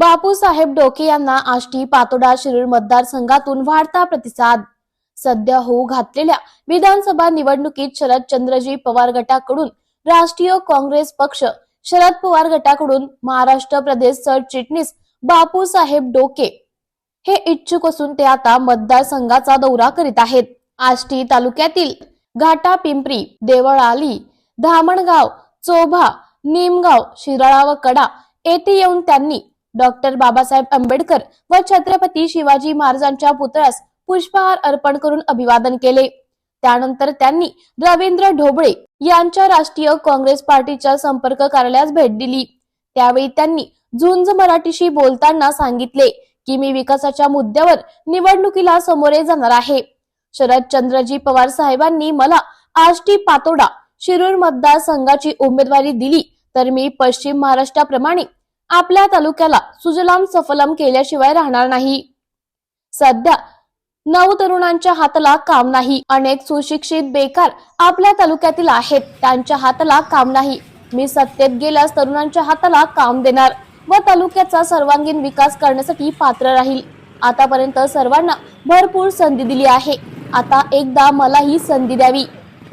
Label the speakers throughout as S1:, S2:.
S1: बापूसाहेब डोके यांना आष्टी पातोडा शिरूर मतदारसंघातून वाढता प्रतिसाद सध्या होऊ घातलेल्या विधानसभा निवडणुकीत शरद चंद्रजी पवार गटाकडून राष्ट्रीय काँग्रेस पक्ष शरद पवार गटाकडून महाराष्ट्र प्रदेश सरचिटणीस बापूसाहेब डोके हे इच्छुक असून ते आता मतदारसंघाचा दौरा करीत आहेत आष्टी तालुक्यातील घाटा पिंपरी देवळाली धामणगाव चोभा निमगाव शिराळा व कडा येथे येऊन त्यांनी डॉक्टर बाबासाहेब आंबेडकर व छत्रपती शिवाजी महाराजांच्या पुतळ्यास पुष्पहार अर्पण करून अभिवादन केले त्यानंतर त्यांनी रवींद्र ढोबळे यांच्या राष्ट्रीय काँग्रेस पार्टीच्या संपर्क कार्यालयास भेट दिली त्यावेळी त्यांनी झुंज मराठीशी बोलताना सांगितले की मी विकासाच्या मुद्द्यावर निवडणुकीला समोरे जाणार आहे शरद चंद्रजी पवार साहेबांनी मला आष्टी पातोडा शिरूर मतदारसंघाची उमेदवारी दिली तर मी पश्चिम महाराष्ट्राप्रमाणे आपल्या तालुक्याला सुजलाम सफलम केल्याशिवाय राहणार नाही सध्या नऊ तरुणांच्या हाताला काम नाही अनेक सुशिक्षित बेकार आपल्या तालुक्यातील आहेत त्यांच्या हाताला काम नाही मी सत्तेत गेल्यास तरुणांच्या हाताला काम देणार व तालुक्याचा सर्वांगीण विकास करण्यासाठी पात्र राहील आतापर्यंत सर्वांना भरपूर संधी दिली आहे आता एकदा मला ही संधी द्यावी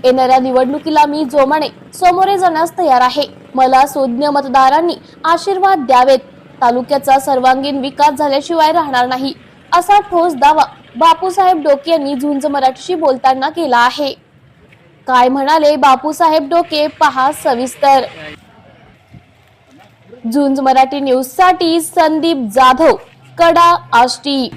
S1: येणाऱ्या निवडणुकीला मी जोमाने समोरे जाण्यास तयार आहे मला सुज्ञ मतदारांनी आशीर्वाद द्यावेत तालुक्याचा सर्वांगीण विकास झाल्याशिवाय राहणार नाही असा ठोस दावा बापूसाहेब डोके यांनी झुंज मराठीशी बोलताना केला आहे काय म्हणाले बापूसाहेब डोके पहा सविस्तर झुंज मराठी न्यूज साठी संदीप जाधव कडा आष्टी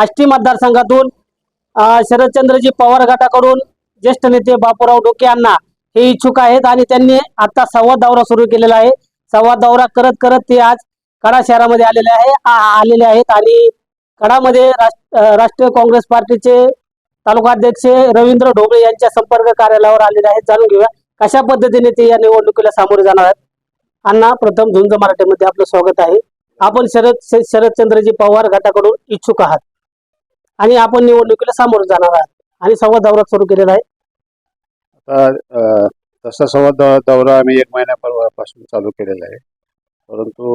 S2: आष्टी मतदारसंघातून शरदचंद्रजी पवार गटाकडून ज्येष्ठ नेते बापूराव डोके यांना हे इच्छुक आहेत आणि त्यांनी आता संवाद दौरा सुरू केलेला आहे संवाद दौरा करत करत ते आज कडा शहरामध्ये आलेले आहे आलेले आहेत आणि कडामध्ये राष्ट्रीय काँग्रेस पार्टीचे तालुका अध्यक्ष रवींद्र ढोबळे यांच्या संपर्क कार्यालयावर आलेले आहेत जाणून घेऊया कशा पद्धतीने ते या निवडणुकीला सामोरे जाणार आहेत अण्णा प्रथम झुंज मराठीमध्ये आपलं स्वागत आहे आपण शरद शरदचंद्रजी पवार गटाकडून इच्छुक आहात आणि आपण निवडणुकीला सामोरं जाणार आहात आणि संवाद दौरा सुरू केलेला
S3: आहे आता तसा संवाद दौरा आम्ही एक महिन्यापासून चालू केलेला आहे परंतु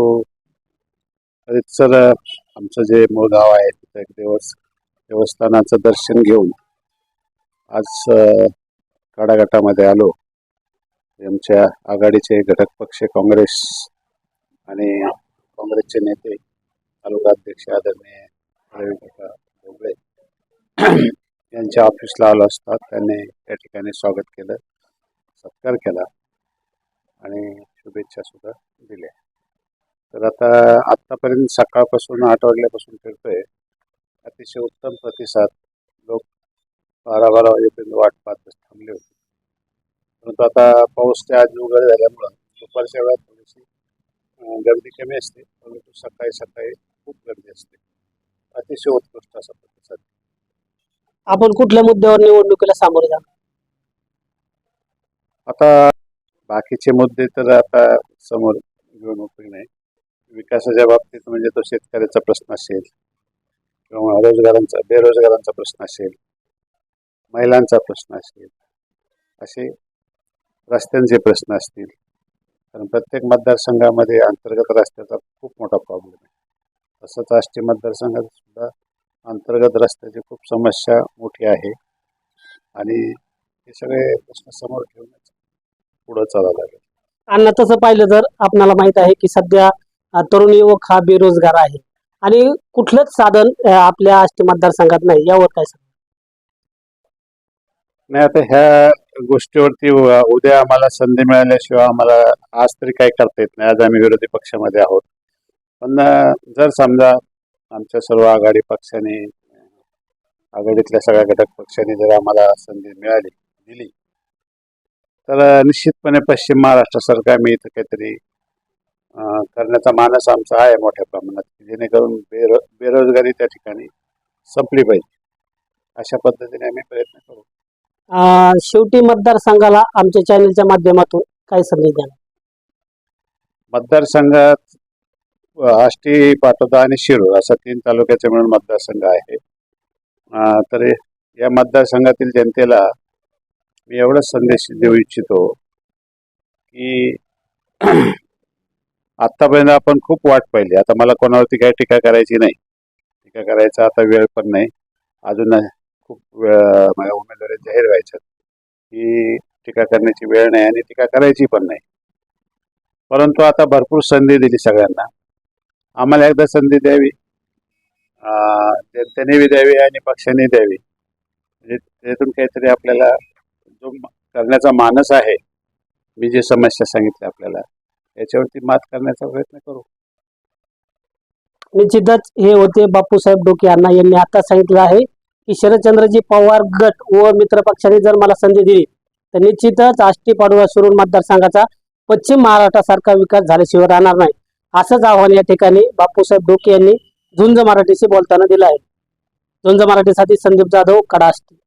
S3: सर आमचं जे मूळ गाव आहे तिथं एक दिवस देवस्थानाचं दर्शन घेऊन आज काडाघाटामध्ये आलो आमच्या आघाडीचे घटक पक्ष काँग्रेस आणि काँग्रेसचे नेते तालुकाध्यक्ष आदरणीय ढोबळे यांच्या ऑफिसला आलो असता त्यांनी त्या ठिकाणी स्वागत केलं सत्कार केला आणि शुभेच्छा सुद्धा दिल्या तर आता आत्तापर्यंत सकाळपासून आठ वाजल्यापासून फिरतोय अतिशय उत्तम प्रतिसाद लोक बारा बारा वाजेपर्यंत वाट पाहत थांबले होते परंतु आता पाऊस ते आज उघड झाल्यामुळं दुपारच्या वेळात थोडीशी गर्दी कमी असते परंतु सकाळी सकाळी खूप गर्दी असते अतिशय उत्कृष्ट असा प्रतिसाद
S2: आपण कुठल्या मुद्द्यावर निवडणुकीला सामोरे जाणार
S3: आता बाकीचे मुद्दे तर आता समोर घेऊन उपयोग नाही विकासाच्या बाबतीत म्हणजे तो शेतकऱ्याचा प्रश्न असेल किंवा रोजगारांचा बेरोजगारांचा प्रश्न असेल महिलांचा प्रश्न असेल असे रस्त्यांचे प्रश्न असतील कारण प्रत्येक मतदारसंघामध्ये अंतर्गत रस्त्याचा खूप मोठा प्रॉब्लेम आहे तसंच आष्टी मतदारसंघात सुद्धा अंतर्गत रस्त्याची खूप समस्या मोठी आहे आणि हे सगळे प्रश्न समोर ठेवूनच पुढं चालावं लागेल
S2: आणि तसं पाहिलं तर आपणाला माहित आहे की सध्या तरुण युवक हा बेरोजगार आहे आणि कुठलंच साधन आपल्या आष्टी मतदारसंघात नाही यावर काय सांग
S3: नाही आता ह्या गोष्टीवरती उद्या आम्हाला संधी मिळाल्याशिवाय आम्हाला आज तरी काय करता येत नाही आज आम्ही विरोधी पक्षामध्ये आहोत पण जर समजा आमच्या सर्व आघाडी पक्षाने आघाडीतल्या सगळ्या घटक पक्षाने जर आम्हाला संधी मिळाली दिली तर निश्चितपणे पश्चिम महाराष्ट्र सरकार मी इथं काहीतरी करण्याचा मानस आमचा आहे मोठ्या प्रमाणात जेणेकरून बेरो बेरोजगारी त्या ठिकाणी संपली पाहिजे अशा पद्धतीने आम्ही प्रयत्न
S2: करू शेवटी मतदारसंघाला आमच्या चॅनलच्या माध्यमातून काय संधी द्या
S3: मतदारसंघात आष्टी पाटोदा आणि शिरूर असा तीन तालुक्याचे मिळून मतदारसंघ आहे तर या मतदारसंघातील जनतेला मी एवढा संदेश देऊ इच्छितो की आत्तापर्यंत आपण खूप वाट पाहिली आता मला कोणावरती काही टीका करायची नाही टीका करायचा आता वेळ पण नाही अजून खूप माझ्या उमेदवारी जाहीर व्हायच्या की टीका करण्याची वेळ नाही आणि टीका करायची पण नाही परंतु आता भरपूर संधी दिली सगळ्यांना आम्हाला एकदा संधी द्यावी जनतेने द्यावी आणि पक्षाने द्यावी म्हणजे त्यातून काहीतरी आपल्याला जो करण्याचा मानस आहे मी जे समस्या सांगितली आपल्याला याच्यावरती मात करण्याचा प्रयत्न करू
S2: निश्चितच हे होते बापूसाहेब डोके अण्णा यांनी आता सांगितलं आहे की शरदचंद्रजी पवार गट व मित्र पक्षाने जर मला संधी दिली तर निश्चितच आष्टी पाडवा सुरून मतदारसंघाचा पश्चिम महाराष्ट्रासारखा विकास झाल्याशिवाय राहणार नाही असंच आव्हान या ठिकाणी बापूसाहेब डोके यांनी झुंज मराठीशी बोलताना दिलं आहे झुंज मराठीसाठी संदीप जाधव कडाष्टी